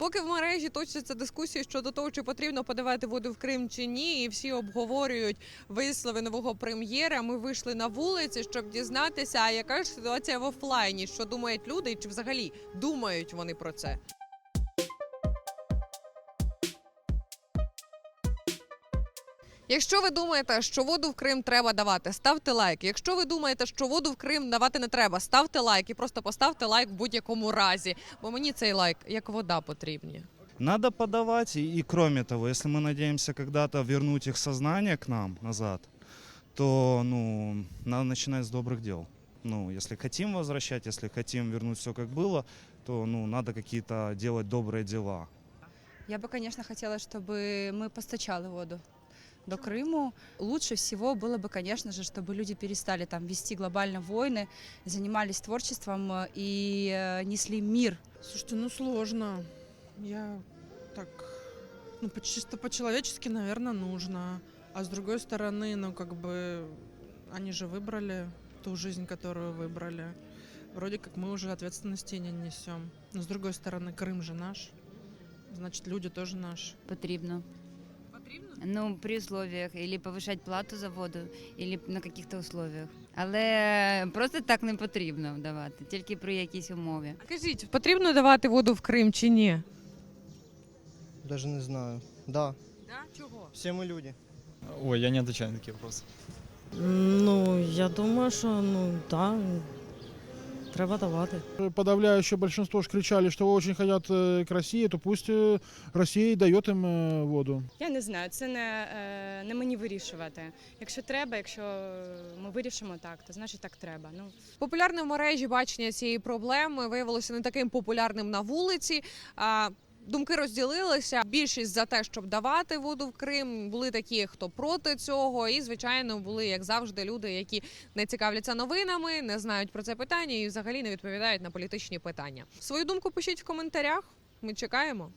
Поки в мережі точаться дискусії щодо того, чи потрібно подавати воду в Крим чи ні, і всі обговорюють вислови нового прем'єра. Ми вийшли на вулиці, щоб дізнатися, а яка ж ситуація в офлайні, що думають люди, і чи взагалі думають вони про це. Якщо ви думаєте, що воду в Крим треба давати, ставте лайк. Якщо ви думаєте, що воду в Крим давати не треба, ставте лайк і просто поставте лайк в будь-якому разі. Бо мені цей лайк як вода потрібні. Надо подавать, и, и кроме того, если мы надеемся когда-то вернуть их сознание к нам назад, то ну, надо начинать с добрых дел. Ну, если хотим возвращать, если хотим вернуть все как было, то ну, надо какие-то делать добрые дела. Я бы, конечно, хотела, чтобы мы постачали воду До Крыму. Лучше всего было бы, конечно же, чтобы люди перестали там вести глобально войны, занимались творчеством э, и э, несли мир. Слушайте, ну сложно. Я так, ну по- чисто по-человечески, наверное, нужно. А с другой стороны, ну как бы они же выбрали ту жизнь, которую выбрали. Вроде как мы уже ответственности не несем. Но с другой стороны, Крым же наш. Значит, люди тоже наши. Потрібно. Ну, при условиях, или повишати плату за воду, или на каких-то условиях. Але просто так не потрібно давати, тільки при якійсь умові. Скажіть, потрібно давати воду в Крим чи ні? Даже не знаю. Да, Да? Чого? все мы люди. Ой, я не отвечаю на такие вопросы. Ну, я думаю, що ну так, треба давати. Подавляющее большинство ж кричали, что очень хотят э, к России, то пусть э, Россия и дает им э, воду. Я не знаю, це не, е, не мені вирішувати. Якщо треба, якщо ми вирішимо так, то значить так треба. Ну Популярне в мережі бачення цієї проблеми виявилося не таким популярним на вулиці. А, Думки розділилися. Більшість за те, щоб давати воду в Крим. Були такі, хто проти цього. І, звичайно, були, як завжди, люди, які не цікавляться новинами, не знають про це питання і взагалі не відповідають на політичні питання. Свою думку пишіть в коментарях. Ми чекаємо.